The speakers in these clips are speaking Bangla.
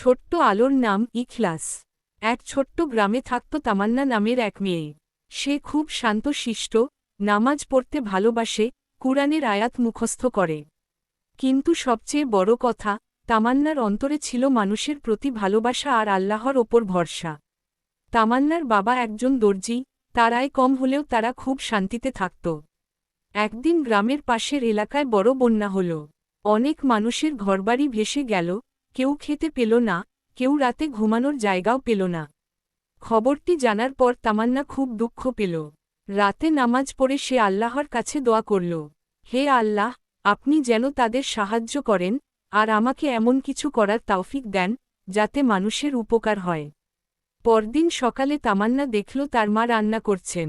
ছোট্ট আলোর নাম ইখলাস। এক ছোট্ট গ্রামে থাকত তামান্না নামের এক মেয়ে। সে খুব শান্তশিষ্ট, নামাজ পড়তে ভালোবাসে, কুরআনের আয়াত মুখস্থ করে। কিন্তু সবচেয়ে বড় কথা, তামান্নার অন্তরে ছিল মানুষের প্রতি ভালোবাসা আর আল্লাহর ওপর ভরসা। তামান্নার বাবা একজন দর্জি, তার আয় কম হলেও তারা খুব শান্তিতে থাকত। একদিন গ্রামের পাশের এলাকায় বড় বন্যা হল। অনেক মানুষের ঘরবাড়ি ভেসে গেল কেউ খেতে পেল না, কেউ রাতে ঘুমানোর জায়গাও পেল না। খবরটি জানার পর তামান্না খুব দুঃখ পেল। রাতে নামাজ পড়ে সে আল্লাহর কাছে দোয়া করল, হে আল্লাহ, আপনি যেন তাদের সাহায্য করেন, আর আমাকে এমন কিছু করার তাওফিক দেন, যাতে মানুষের উপকার হয়। পরদিন সকালে তামান্না দেখল তার মা রান্না করছেন।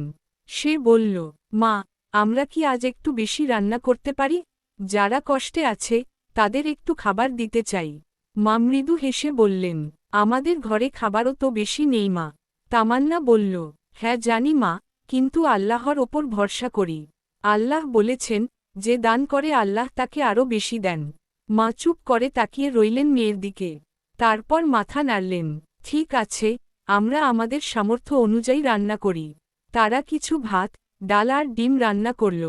সে বলল, মা, আমরা কি আজ একটু বেশি রান্না করতে পারি? যারা কষ্টে আছে, তাদের একটু খাবার দিতে চাই। মা মৃদু হেসে বললেন, আমাদের ঘরে খাবারও তো বেশি নেই মা। তামান্না বলল হ্যাঁ জানি মা, কিন্তু আল্লাহর ওপর ভরসা করি। আল্লাহ বলেছেন, যে দান করে আল্লাহ তাকে আরও বেশি দেন। মা চুপ করে তাকিয়ে রইলেন মেয়ের দিকে। তারপর মাথা নাড়লেন, ঠিক আছে, আমরা আমাদের সামর্থ্য অনুযায়ী রান্না করি। তারা কিছু ভাত, ডাল আর ডিম রান্না করল।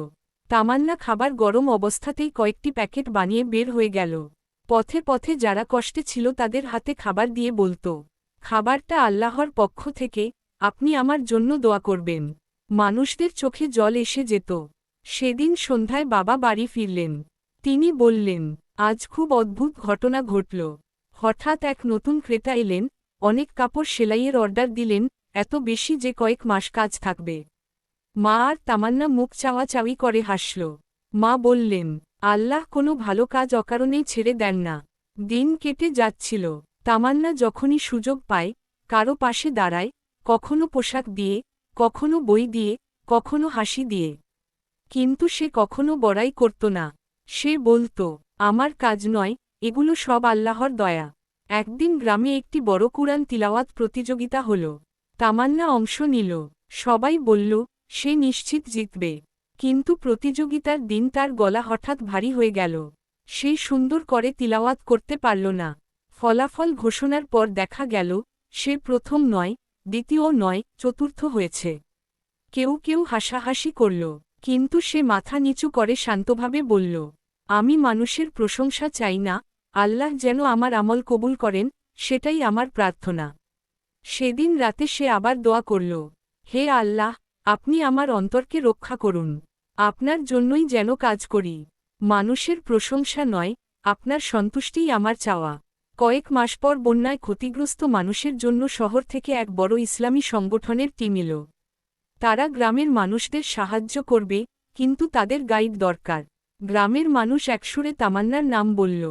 তামান্না খাবার গরম অবস্থাতেই কয়েকটি প্যাকেট বানিয়ে বের হয়ে গেল। পথে পথে যারা কষ্টে ছিল তাদের হাতে খাবার দিয়ে বলত, খাবারটা আল্লাহর পক্ষ থেকে, আপনি আমার জন্য দোয়া করবেন। মানুষদের চোখে জল এসে যেত। সেদিন সন্ধ্যায় বাবা বাড়ি ফিরলেন। তিনি বললেন, আজ খুব অদ্ভুত ঘটনা ঘটল। হঠাৎ এক নতুন ক্রেতা এলেন, অনেক কাপড় সেলাইয়ের অর্ডার দিলেন, এত বেশি যে কয়েক মাস কাজ থাকবে। মা আর তামান্না মুখ চাওয়াচাওয়ি করে হাসল। মা বললেন আল্লাহ কোনো ভালো কাজ অকারণেই ছেড়ে দেন না। দিন কেটে যাচ্ছিল। তামান্না যখনই সুযোগ পায়, কারও পাশে দাঁড়ায়, কখনো পোশাক দিয়ে, কখনো বই দিয়ে, কখনো হাসি দিয়ে। কিন্তু সে কখনো বড়াই করত না। সে বলত, আমার কাজ নয়, এগুলো সব আল্লাহর দয়া। একদিন গ্রামে একটি বড় কুরআন তিলাওয়াত প্রতিযোগিতা হল। তামান্না অংশ নিল। সবাই বলল, সে নিশ্চিত জিতবে। কিন্তু প্রতিযোগিতার দিন তার গলা হঠাৎ ভারী হয়ে গেল। সে সুন্দর করে তিলাওয়াত করতে পারল না। ফলাফল ঘোষণার পর দেখা গেল, সে প্রথম নয়, দ্বিতীয় নয়, চতুর্থ হয়েছে। কেউ কেউ হাসাহাসি করল, কিন্তু সে মাথা নিচু করে শান্তভাবে বলল, আমি মানুষের প্রশংসা চাই না, আল্লাহ যেন আমার আমল কবুল করেন, সেটাই আমার প্রার্থনা। সেদিন রাতে সে আবার দোয়া করল, হে আল্লাহ, আপনি আমার অন্তরকে রক্ষা করুন। আপনার জন্যই যেন কাজ করি। মানুষের প্রশংসা নয়, আপনার সন্তুষ্টিই আমার চাওয়া। কয়েক মাস পর বন্যায় ক্ষতিগ্রস্ত মানুষের জন্য শহর থেকে এক বড় ইসলামী সংগঠনের টিম এল। তারা গ্রামের মানুষদের সাহায্য করবে, কিন্তু তাদের গাইড দরকার। গ্রামের মানুষ একসুরে তামান্নার নাম বলল।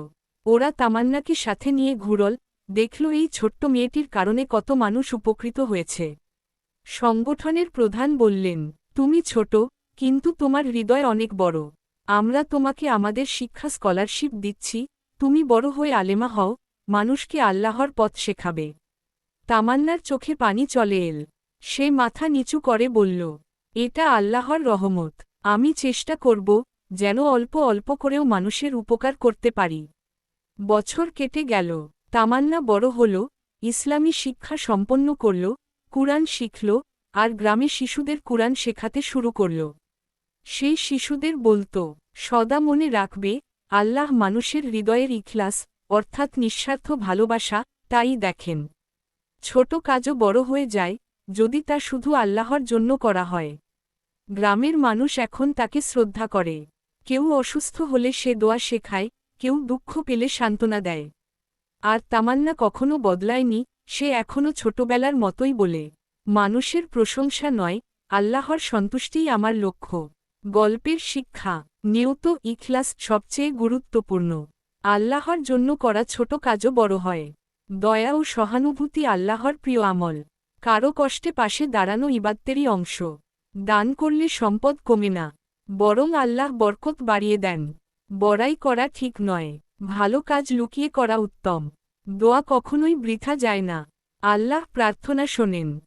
ওরা তামান্নাকে সাথে নিয়ে ঘুরল, দেখল এই ছোট্ট মেয়েটির কারণে কত মানুষ উপকৃত হয়েছে। সংগঠনের প্রধান বললেন, তুমি ছোট কিন্তু তোমার হৃদয় অনেক বড়। আমরা তোমাকে আমাদের শিক্ষা স্কলারশিপ দিচ্ছি, তুমি বড় হয়ে আলেমা হও, মানুষকে আল্লাহর পথ শেখাবে। তামান্নার চোখে পানি চলে এল। সে মাথা নিচু করে বলল, এটা আল্লাহর রহমত। আমি চেষ্টা করব যেন অল্প অল্প করেও মানুষের উপকার করতে পারি। বছর কেটে গেল। তামান্না বড় হল, ইসলামী শিক্ষা সম্পন্ন করল, কুরআন শিখল, আর গ্রামে শিশুদের কুরআন শেখাতে শুরু করল। সেই শিশুদের বলত, সদা মনে রাখবে, আল্লাহ মানুষের হৃদয়ের ইখলাস, অর্থাৎ নিঃস্বার্থ ভালোবাসা, তাই দেখেন। ছোট কাজও বড় হয়ে যায়, যদি তা শুধু আল্লাহর জন্য করা হয়। গ্রামের মানুষ এখন তাকে শ্রদ্ধা করে। কেউ অসুস্থ হলে সে দোয়া শেখায়, কেউ দুঃখ পেলে সান্ত্বনা দেয়। আর তামান্না কখনো বদলায়নি, সে এখনও ছোটবেলার মতোই বলে। মানুষের প্রশংসা নয়, আল্লাহর সন্তুষ্টিই আমার লক্ষ্য। গল্পের শিক্ষা, নিয়ত ইখলাস সবচেয়ে গুরুত্বপূর্ণ। আল্লাহর জন্য করা ছোট কাজও বড় হয়। দয়া ও সহানুভূতি আল্লাহর প্রিয় আমল। কারও কষ্টে পাশে দাঁড়ানো ইবাত্তেরই অংশ। দান করলে সম্পদ কমে না। বরং আল্লাহ বরকত বাড়িয়ে দেন। বড়াই করা ঠিক নয়। ভালো কাজ লুকিয়ে করা উত্তম। দোয়া কখনোই বৃথা যায় না। আল্লাহ প্রার্থনা শোনেন।